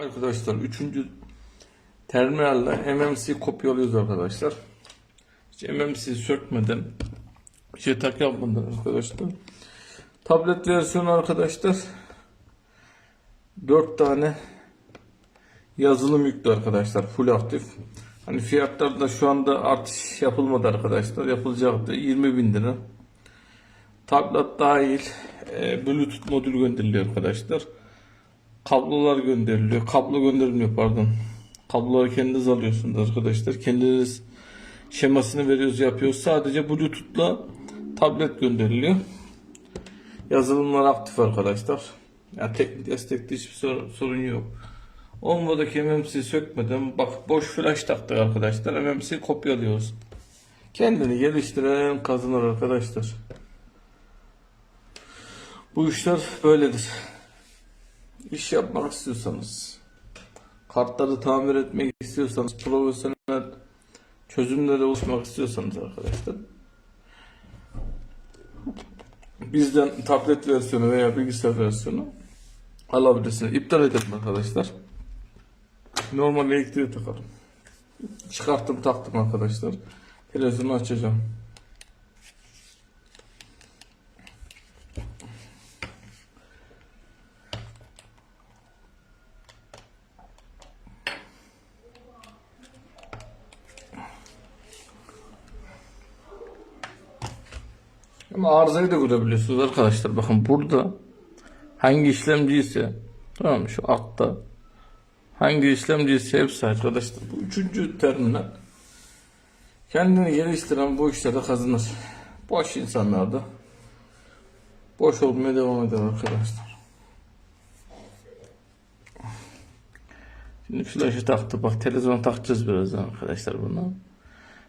Arkadaşlar üçüncü terminalle MMC kopyalıyoruz arkadaşlar. Hiç MMC sökmeden bir şey tak yapmadan arkadaşlar. Tablet versiyonu arkadaşlar 4 tane yazılım yüklü arkadaşlar full aktif. Hani fiyatlarda şu anda artış yapılmadı arkadaşlar. Yapılacaktı 20 bin lira. Tablet dahil e, Bluetooth modül gönderiliyor arkadaşlar. Kablolar gönderiliyor. Kablo gönderilmiyor pardon. Kabloları kendiniz alıyorsunuz arkadaşlar. Kendiniz şemasını veriyoruz yapıyoruz. Sadece Bluetooth'la tablet gönderiliyor. Yazılımlar aktif arkadaşlar. Yani teknik destekte hiçbir sorun, sorun yok. Olmadaki MMC sökmeden bak boş flash taktık arkadaşlar. MMC kopyalıyoruz. Kendini geliştiren kazanır arkadaşlar. Bu işler böyledir. İş yapmak istiyorsanız, kartları tamir etmek istiyorsanız, profesyonel çözümlere ulaşmak istiyorsanız arkadaşlar, bizden tablet versiyonu veya bilgisayar versiyonu alabilirsiniz. İptal edelim arkadaşlar. Normal elektriği takalım. Çıkarttım taktım arkadaşlar. Televizyonu açacağım. Arızayı da görebiliyorsunuz arkadaşlar. Bakın burada hangi işlemci ise tamam? Şu altta hangi işlemci ise hepsi arkadaşlar. Bu üçüncü terminal. Kendini geliştiren bu işlerde kazanır. Boş insanlar da boş olmaya devam eder arkadaşlar. Şimdi flaşı taktı. Bak televizyon takacağız birazdan arkadaşlar bunu.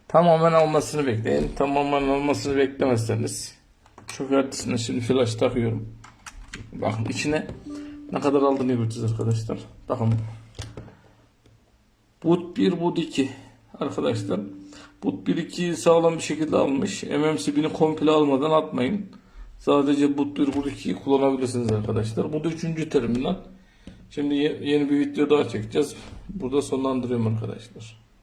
Tamamen olmasını bekleyin. Tamamen olmasını beklemezseniz çok ertesine şimdi flash takıyorum. Bakın içine ne kadar aldığını göreceğiz arkadaşlar. Bakın. Boot 1, boot 2 arkadaşlar. Boot 1 2'yi sağlam bir şekilde almış. MMC 1000'i komple almadan atmayın. Sadece boot 1, boot 2'yi kullanabilirsiniz arkadaşlar. Bu da üçüncü terminal. Şimdi ye- yeni bir video daha çekeceğiz. Burada sonlandırıyorum arkadaşlar.